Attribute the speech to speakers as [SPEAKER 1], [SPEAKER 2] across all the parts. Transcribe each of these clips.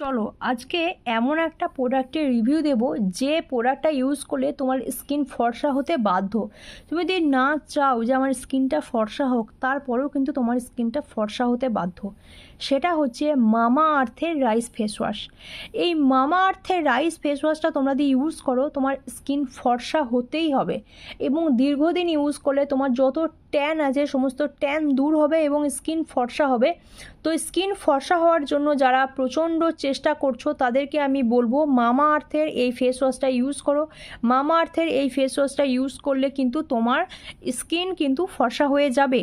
[SPEAKER 1] চলো, আজকে এমন একটা প্রোডাক্টের রিভিউ দেব যে প্রোডাক্টটা ইউজ করলে তোমার স্কিন ফর্সা হতে বাধ্য। তুমি যদি না চাও যে আমার স্কিনটা ফর্সা হোক, তারপরেও কিন্তু তোমার স্কিনটা ফর্সা হতে বাধ্য। সেটা হচ্ছে মামা আর্থের রাইস ফেস ওয়াশ। এই মামা আর্থের রাইস ফেস ওয়াশটা তোমরা যদি ইউজ করো, তোমার স্কিন ফর্সা হতেই হবে এবং দীর্ঘদিন ইউজ করলে তোমার যত ট্যান আছে, সমস্ত ট্যান দূর হবে এবং স্কিন ফর্সা হবে। তো স্কিন ফর্সা হওয়ার জন্য যারা প্রচণ্ড চেষ্টা করছ, তাদেরকে আমি বলব, মামা আর্থের এই ফেস ওয়াশটা ইউজ করো। মামা আর্থের এই ফেস ওয়াশটা ইউজ করলে কিন্তু তোমার স্কিন কিন্তু ফর্সা হয়ে যাবে।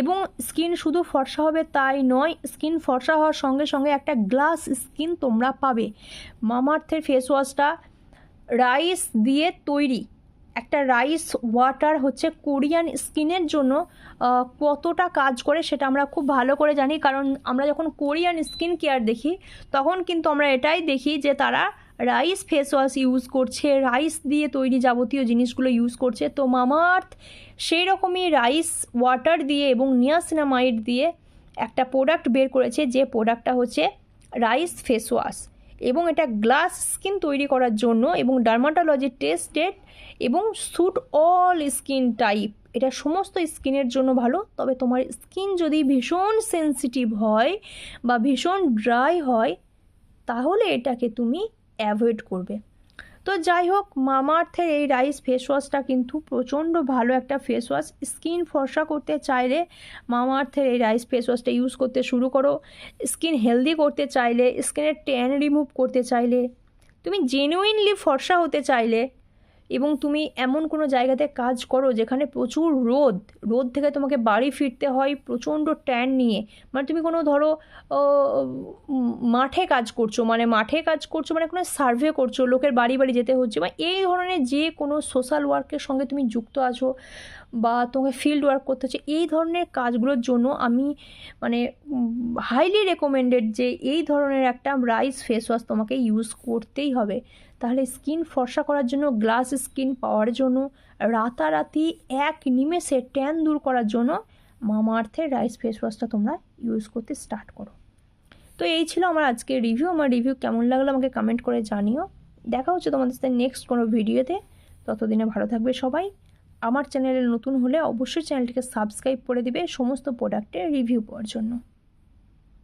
[SPEAKER 1] এবং স্কিন শুধু ফর্সা হবে তাই নয় স্কিন ফর্সা হওয়ার সঙ্গে সঙ্গে একটা গ্লাস স্কিন তোমরা পাবে। মামা আর্থের ফেস ওয়াশটা রাইস দিয়ে তৈরি। একটা রাইস ওয়াটার হচ্ছে কোরিয়ান স্কিনের জন্য কতটা কাজ করে সেটা আমরা খুব ভালো করে জানি। কারণ আমরা যখন কোরিয়ান স্কিন কেয়ার দেখি, তখন কিন্তু আমরা এটাই দেখি যে তারা রাইস ফেস ওয়াশ ইউজ করছে রাইস দিয়ে তৈরি যাবতীয় জিনিসগুলো ইউজ করছে। তো মামাআর্থ সেই রকমই রাইস ওয়াটার দিয়ে এবং নিয়াসিনামাইড দিয়ে একটা প্রোডাক্ট বের করেছে, যে প্রোডাক্টটা হচ্ছে রাইস ফেস ওয়াশ এবং এটা গ্লাস স্কিন তৈরি করার জন্য এবং ডার্মাটোলজি টেস্টেড এবং স্যুট অল স্কিন টাইপ। এটা সমস্ত স্কিনের জন্য ভালো, তবে তোমার স্কিন যদি ভীষণ সেন্সিটিভ হয় বা ভীষণ ড্রাই হয়, তাহলে এটাকে তুমি অ্যাভয়েড করবে। তো যাই হোক, মামাআর্থের এই রাইস ফেস ওয়াশটা কিন্তু প্রচণ্ড ভালো একটা ফেস ওয়াশ স্কিন ফর্সা করতে চাইলে মামাআর্থের এই রাইস ফেস ওয়াশটা ইউজ করতে শুরু করো। স্কিন হেলদি করতে চাইলে স্কিনের ট্যান রিমুভ করতে চাইলে। তুমি জেনুইনলি ফর্সা হতে চাইলে এবং তুমি এমন কোনো জায়গাতে কাজ করো যেখানে প্রচুর রোদ রোদ থেকে তোমাকে বাড়ি ফিরতে হয় প্রচণ্ড ট্যান নিয়ে। মানে তুমি কোনো ধরো মাঠে কাজ করছ মানে মাঠে কাজ করছ মানে কোনো সার্ভে করছ, লোকের বাড়ি বাড়ি যেতে হচ্ছে, বা এই ধরনের যে কোনো সোশ্যাল ওয়ার্কের সঙ্গে তুমি যুক্ত আছো বা তোমাকে ফিল্ড ওয়ার্ক করতে হচ্ছে, এই ধরনের কাজগুলোর জন্য আমি মানে হাইলি রেকমেন্ডেড যে এই ধরনের একটা রাইস ফেস ওয়াশ তোমাকে ইউজ করতেই হবে। তাহলে স্কিন ফর্সা করার জন্য, গ্লাস স্কিন পাওয়ার জন্য, রাতারাতি এক নিমেষে ট্যান দূর করার জন্য মামাআর্থের রাইস ফেস ওয়াশটা তোমরা ইউজ করতে স্টার্ট করো। তো এই ছিল আমার আজকের রিভিউ আমার রিভিউ কেমন লাগল আমাকে কমেন্ট করে জানিও। দেখা হচ্ছে তোমাদের সাথে নেক্সট কোনো ভিডিওতে ততদিনে ভালো থাকবে সবাই। আমার চ্যানেলে নতুন হলে অবশ্যই চ্যানেলটিকে সাবস্ক্রাইব করে দিবে সমস্ত প্রোডাক্টের রিভিউ পাওয়ার জন্য।